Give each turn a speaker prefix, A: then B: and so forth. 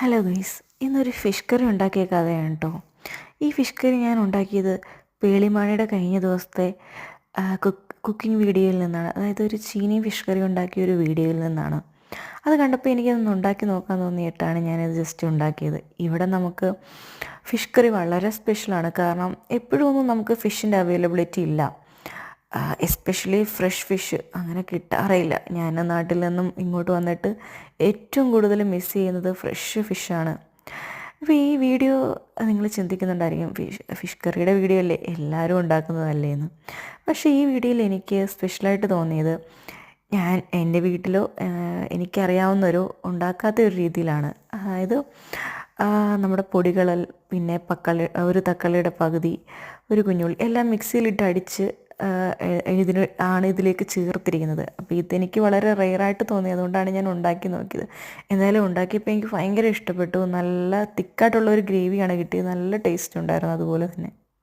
A: Hello guys ഇന്നൊരു fish curry ഉണ്ടാക്കിയ കഥയാണ് കേട്ടോ ഈ ഫിഷ് കറി ഞാൻ ഉണ്ടാക്കിയത് പേളിമാണിയുടെ കഴിഞ്ഞ ദിവസത്തെ കുക്കിംഗ് വീഡിയോയിൽ നിന്നാണ്. അതായത് ഒരു ചീനി ഫിഷ് കറി ഉണ്ടാക്കിയ ഒരു വീഡിയോയിൽ നിന്നാണ്. അത് കണ്ടപ്പോൾ എനിക്കതൊന്ന് ഉണ്ടാക്കി നോക്കാൻ തോന്നിയിട്ടാണ് ഞാനത് ജസ്റ്റ് ഉണ്ടാക്കിയത്. ഇവിടെ നമുക്ക് ഫിഷ് കറി വളരെ സ്പെഷ്യലാണ് കാരണം എപ്പോഴും ഒന്നും നമുക്ക് ഫിഷിന്റെ അവൈലബിലിറ്റി ഇല്ല. എസ്പെഷ്യലി ഫ്രഷ് ഫിഷ് അങ്ങനെ കിട്ടാറില്ല ഞാൻ നാട്ടിൽ നിന്നും ഇങ്ങോട്ട് വന്നിട്ട് ഏറ്റവും കൂടുതൽ മിസ് ചെയ്യുന്നത് ഫ്രഷ് ഫിഷാണ് അപ്പോൾ ഈ വീഡിയോ നിങ്ങൾ ചിന്തിക്കുന്നുണ്ടായിരിക്കും ഫിഷ് ഫിഷ് കറിയുടെ വീഡിയോ അല്ലേ? എല്ലാവരും ഉണ്ടാക്കുന്നതല്ലേ എന്ന്. പക്ഷേ ഈ വീഡിയോയിൽ എനിക്ക് സ്പെഷ്യലായിട്ട് തോന്നിയത് ഞാൻ എന്റെ വീട്ടിലോ എനിക്കറിയാവുന്നൊരു ഉണ്ടാക്കാത്ത ഒരു രീതിയിലാണ്. അതായത് നമ്മുടെ പൊടികൾ പിന്നെ പക്കളി ഒരു തക്കാളിയുടെ പകുതി ഒരു കുഞ്ഞുള്ളി എല്ലാം മിക്സിയിലിട്ട് അടിച്ച് ഇതിന് ആണ് ഇതിലേക്ക് ചേർത്തിരിക്കുന്നത്. അപ്പോൾ ഇതെനിക്ക് വളരെ റെയറായിട്ട് തോന്നി. അതുകൊണ്ടാണ് ഞാൻ ഉണ്ടാക്കി നോക്കിയത്. എന്തായാലും ഉണ്ടാക്കിയപ്പോൾ എനിക്ക് ഭയങ്കര ഇഷ്ടപ്പെട്ടു. നല്ല തിക്കായിട്ടുള്ള ഒരു ഗ്രേവിയാണ് കിട്ടിയത്. നല്ല ടേസ്റ്റ് ഉണ്ടായിരുന്നു അതുപോലെ തന്നെ.